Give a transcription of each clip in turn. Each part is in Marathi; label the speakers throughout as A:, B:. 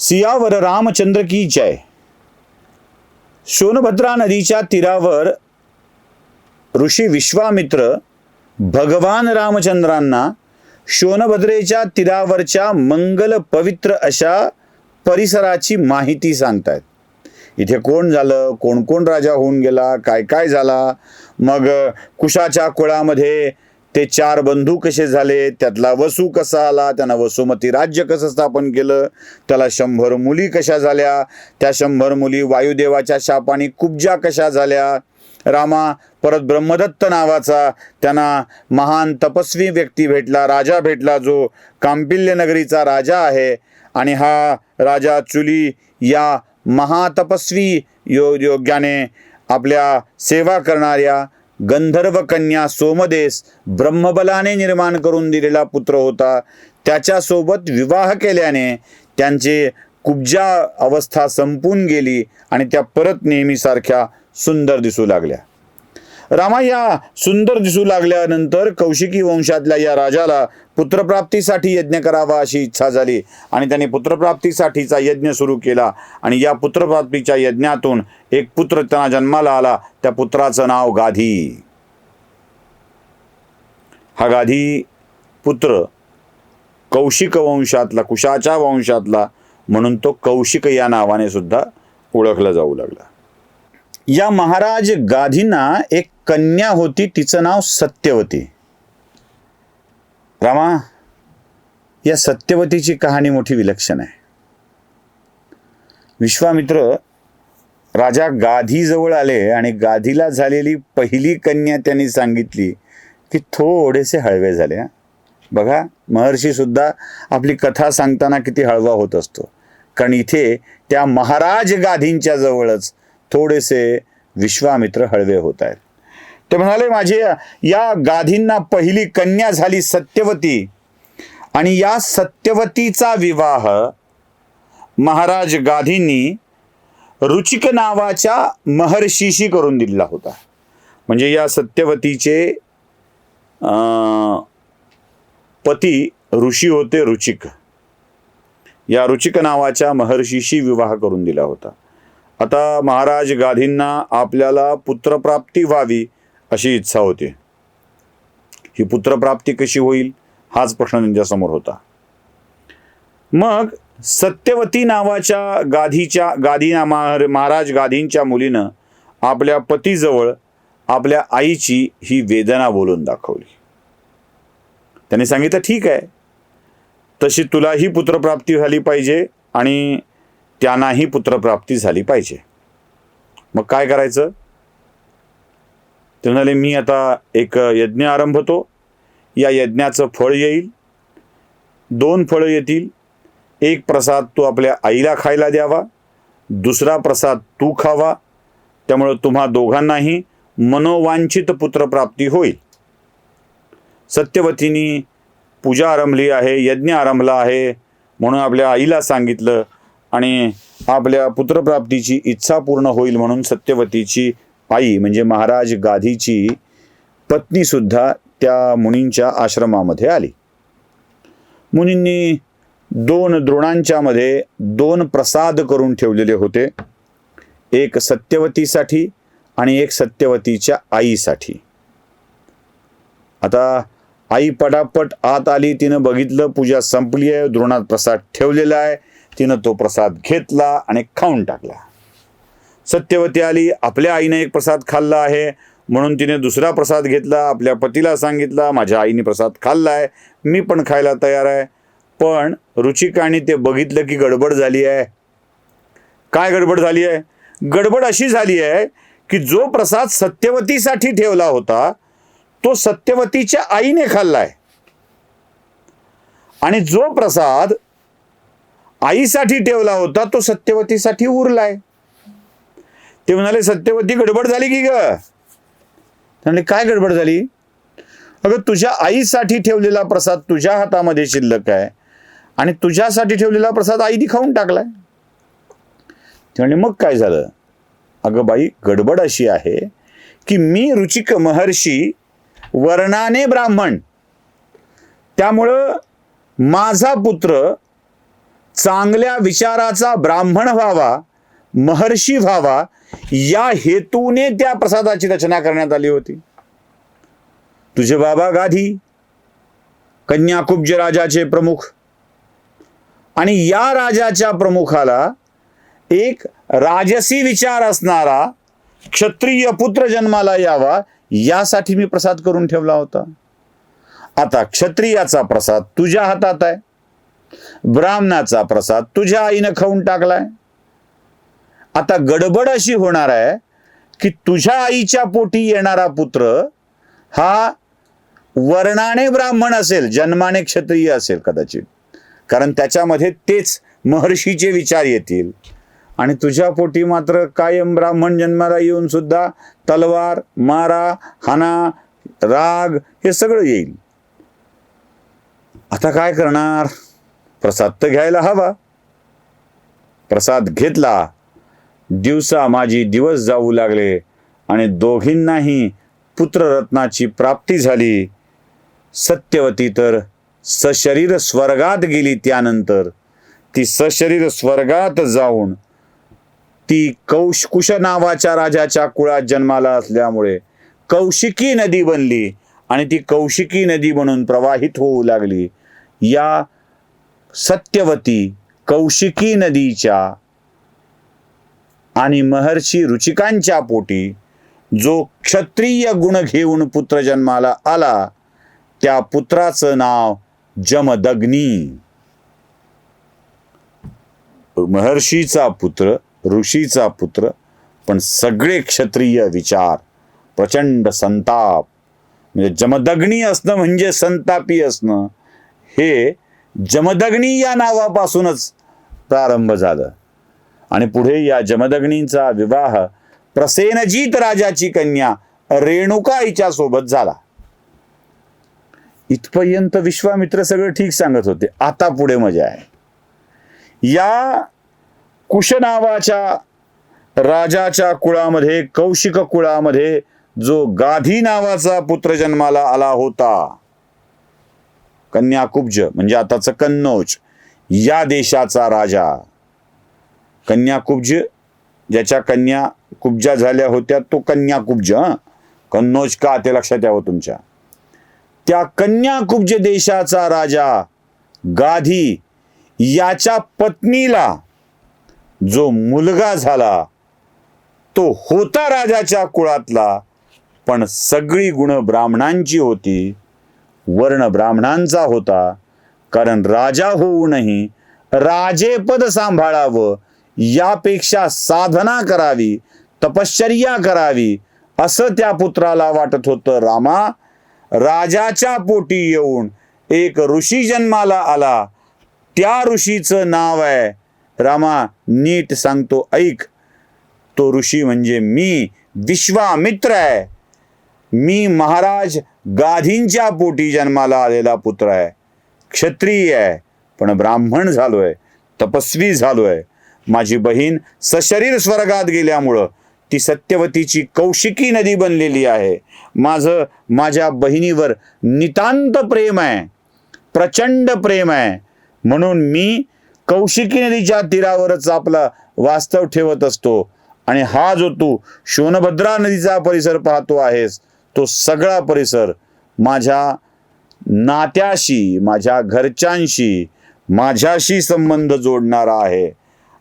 A: सियावर रामचंद्र की जय? सोनभद्रा नदीच्या तीरावर ऋषी विश्वामित्र भगवान रामचंद्रांना सोनभद्रेच्या तीरावरच्या मंगल पवित्र अशा परिसराची माहिती सांगतायत. इथे कोण झालं? कोण कोण राजा होऊन गेला? काय काय झाला? मग कुशाच्या कुळामध्ये ते चार बंधू कसे झाले त्यातला वसू कसा आला त्यानं वसुमती राज्य कसं स्थापन केलं त्याला शंभर मुली कशा झाल्या त्या शंभर मुली वायुदेवाच्या शापाने कुब्जा कशा झाल्या रामा परत ब्रह्मदत्त नावाचा त्यांना महान तपस्वी व्यक्ती भेटला राजा भेटला जो कांपिल्य नगरीचा राजा आहे आणि हा राजा चुली या महातपस्वी यो योग्याने आपल्या सेवा करणाऱ्या गंधर्व कन्या सोमदेस ब्रह्मबलाने निर्माण करून दिलेला पुत्र होता. त्याच्यासोबत विवाह केल्याने त्यांचे कुब्जा अवस्था संपून गेली आणि त्या परत नेहमीसारख्या सुंदर दिसू लागल्या. रामा या सुंदर दिसू लागल्यानंतर कौशिकी वंशातल्या या राजाला पुत्रप्राप्तीसाठी यज्ञ करावा अशी इच्छा झाली. आणि त्याने पुत्रप्राप्तीसाठीचा यज्ञ सुरू केला. आणि या पुत्रप्राप्तीच्या यज्ञातून एक पुत्र त्यांना जन्माला आला. त्या पुत्राचं नाव गाधी. हा गाधी पुत्र कौशिक वंशातला कुशाच्या वंशातला म्हणून तो कौशिक या नावाने सुद्धा ओळखला जाऊ लागला. या महाराज गाधींना एक कन्या होती तिचं नाव सत्यवती रामा या सत्यवतीची कहाणी मोठी विलक्षण आहे. विश्वामित्र राजा गाधीजवळ आले आणि गाधीला झालेली पहिली कन्या त्यांनी सांगितली की थोडेसे हळवे झाले बघा महर्षी सुद्धा आपली कथा सांगताना किती हळवा होत असतो. कारण इथे त्या महाराज गाधींच्या जवळच थोडेसे विश्वामित्र हळवे होत आहेत. ते म्हणाले माझे या गाधींना पहिली कन्या झाली सत्यवती. आणि या सत्यवतीचा विवाह महाराज गाधींनी रुचिक नावाच्या महर्षीशी करून दिला होता. म्हणजे या सत्यवतीचे पती ऋषी होते रुचिक. या रुचिक नावाच्या महर्षीशी विवाह करून दिला होता. आता महाराज गाधींना आपल्याला पुत्रप्राप्ती व्हावी अशी इच्छा होती. ही पुत्रप्राप्ती कशी होईल? हाच प्रश्न त्यांच्यासमोर होता. मग सत्यवती नावाच्या गाधीच्या गाधी महाराज गाधींच्या मुलीनं आपल्या पतीजवळ आपल्या आईची ही वेदना बोलून दाखवली. त्यांनी सांगितलं ठीक आहे. तशी तुलाही पुत्रप्राप्ती झाली पाहिजे आणि त्यांनाही पुत्रप्राप्ती झाली पाहिजे. मग काय करायचं? ते म्हणाले मी आता एक यज्ञ आरंभतो या यज्ञाचं फळ येईल. दोन फळं येतील. एक प्रसाद तू आपल्या आईला खायला द्यावा. दुसरा प्रसाद तू खावा. त्यामुळं तुम्हा दोघांनाही मनोवांछित पुत्रप्राप्ती होईल. सत्यवतीनी पूजा आरंभली आहे यज्ञ आरंभला आहे म्हणून आपल्या आईला सांगितलं आणि आपल्या पुत्रप्राप्तीची इच्छा पूर्ण होईल म्हणून सत्यवतीची आई म्हणजे महाराज गाधीची पत्नी सुद्धा त्या मुनींच्या आश्रमामध्ये आली. मुनींनी दोन द्रोणांच्या मध्ये दोन प्रसाद करून ठेवलेले होते. एक सत्यवतीसाठी आणि एक सत्यवतीच्या आईसाठी. आता आई पटापट आत आली तिनं बघितलं पूजा संपली आहे द्रोणात प्रसाद ठेवलेला आहे तिनं तो प्रसाद घेतला आणि खाऊन टाकला. सत्यवती आली आपल्या आईने एक प्रसाद खाल्ला आहे. म्हणून तिने दुसरा प्रसाद घेतला आपल्या पतीला सांगितला माझ्या आईने प्रसाद खाल्ला आहे मी पण खायला तयार आहे. पण रुचिकाने ते बघितलं की गडबड झाली आहे. काय गडबड झाली आहे? गडबड अशी झाली आहे की जो प्रसाद सत्यवतीसाठी ठेवला होता तो सत्यवतीच्या आईने खाल्लाय आणि जो प्रसाद आईसाठी ठेवला होता तो सत्यवतीसाठी उरलाय ते म्हणाले सत्यवती गडबड झाली की ग? म्हणाले काय गडबड झाली? अगं तुझ्या आईसाठी ठेवलेला प्रसाद तुझ्या हातामध्ये शिल्लक आहे आणि तुझ्यासाठी ठेवलेला प्रसाद आईने खाऊन टाकलाय. ते म्हणे मग काय झालं? अगं बाई गडबड अशी आहे की मी रुचिक महर्षी वर्णाने ब्राह्मण. त्यामुळं माझा पुत्र चांगल्या विचाराचा ब्राह्मण व्हावा महर्षी व्हावा या हेतूने त्या प्रसादाची रचना करण्यात आली होती. तुझे बाबा गाधी कन्याकुब्ज राजाचे प्रमुख. आणि या राजाच्या प्रमुखाला एक राजसी विचार असणारा क्षत्रिय पुत्र जन्माला यावा यासाठी मी प्रसाद करून ठेवला होता. आता क्षत्रियाचा प्रसाद तुझ्या हातात आहे. ब्राह्मणाचा प्रसाद तुझ्या आईनं खाऊन टाकलाय. आता गडबड अशी होणार आहे की तुझ्या आईच्या पोटी येणारा पुत्र हा वर्णाने ब्राह्मण असेल जन्माने क्षत्रिय असेल कदाचित. कारण त्याच्यामध्ये तेच महर्षीचे विचार येतील. आणि तुझ्या पोटी मात्र कायम ब्राह्मण जन्माला येऊन सुद्धा तलवार मारा हाना राग हे सगळं येईल. आता काय करणार? प्रसाद तर घ्यायला हवा. प्रसाद घेतला. दिवसा माझी दिवस जाऊ लागले आणि दोघींनाही पुत्ररत्नाची प्राप्ती झाली. सत्यवती तर सशरीर स्वर्गात गेली त्यानंतर. ती सशरीर स्वर्गात जाऊन ती कौश कुश नावाच्या राजाच्या कुळात जन्माला असल्यामुळे कौशिकी नदी बनली आणि ती कौशिकी नदी म्हणून प्रवाहित होऊ लागली. या सत्यवती कौशिकी नदीच्या आणि महर्षी रुचिकांच्या पोटी जो क्षत्रिय गुण घेऊन पुत्र जन्माला आला त्या पुत्राचं नाव जमदग्नी. महर्षीचा पुत्र ऋषीचा पुत्र पण सगळे क्षत्रिय विचार प्रचंड संताप. म्हणजे जमदग्नी असणं म्हणजे संतापी असणं हे जमदग्नी या नावापासूनच प्रारंभ झालं. आणि पुढे या जमदग्नींचा विवाह प्रसेनजीत राजाची कन्या रेणुका हिच्या सोबत झाला. इथपर्यंत विश्वामित्र सगळं ठीक सांगत होते. आता पुढे मजा आहे. या कुश नावाच्या राजाच्या कुळामध्ये कौशिक कुळामध्ये जो गाधी नावाचा पुत्र जन्माला आला होता कन्याकुब्ज म्हणजे आताचं कन्नौज या देशाचा राजा. कन्याकुब्ज ज्याच्या कन्या कुब्जा झाल्या होत्या तो कन्याकुब्ज हं? कन्नौज का ते लक्षात यावं तुमच्या? त्या कन्याकुब्ज देशाचा राजा गाधी याच्या पत्नीला जो मुलगा झाला तो होता राजाच्या कुळातला पण सगळी गुण ब्राह्मणांची होती वर्ण ब्राह्मणांचा होता कारण राजा होऊनही राजेपद सांभाळावं यापेक्षा साधना करावी तपश्चर्या करावी असं त्या पुत्राला वाटत होतं रामा. राजाच्या पोटी येऊन एक ऋषी जन्माला आला. त्या ऋषीचं नाव आहे रामा नीट सांगतो ऐक. तो ऋषी म्हणजे मी विश्वामित्र आहे. मी महाराज गाधींच्या पोटी जन्माला आलेला पुत्र आहे. क्षत्रिय आहे पण ब्राह्मण झालोय तपस्वी झालोय. माझी बहीण सशरीर स्वर्गात गेल्यामुळं ती सत्यवतीची कौशिकी नदी बनलेली आहे. माझं माझ्या बहिणीवर नितांत प्रेम आहे प्रचंड प्रेम आहे. म्हणून मी कौशिकी नदीच्या तीरावरच आपला वास्तव ठेवत असतो. आणि हा जो तू शोनभद्रा नदीचा परिसर पाहतो आहेस तो सगळा परिसर माझ्या नात्याशी माझ्या घरच्यांशी माझ्याशी संबंध जोडणारा आहे.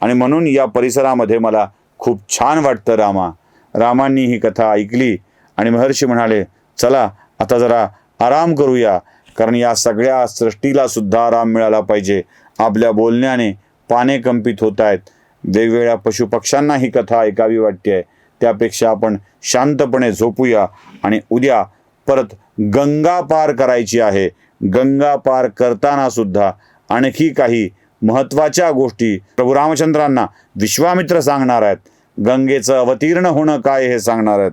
A: आणि म्हणून या परिसरामध्ये मला खूप छान वाटतं रामा. रामांनी ही कथा ऐकली आणि महर्षी म्हणाले चला आता जरा आराम करूया कारण या सगळ्या सृष्टीला सुद्धा आराम मिळाला पाहिजे. आपल्या बोलण्याने पाने कंपित होत आहेत. वेगवेगळ्या पशुपक्ष्यांना ही कथा ऐकावी वाटते आहे त्यापेक्षा आपण शांतपणे झोपूया आणि उद्या परत गंगा पार करायची आहे. गंगा पार करताना सुद्धा आणखी काही महत्त्वाच्या गोष्टी. प्रभू रामचंद्रांना विश्वामित्र सांगणार आहेत. गंगेचं अवतीर्ण होणं काय हे सांगणार आहेत.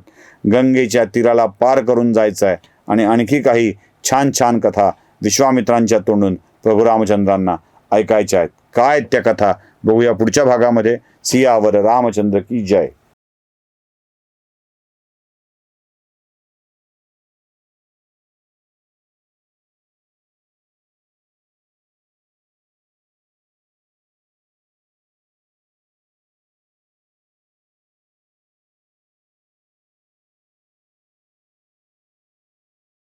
A: गंगेच्या तीराला पार करून जायचं आहे. आणि आणखी काही छान छान कथा विश्वामित्रांच्या तोंडून प्रभू रामचंद्रांना ऐकायच्या आहेत. काय त्या कथा? बघूया पुढच्या भागामध्ये. सियावर रामचंद्र की जय.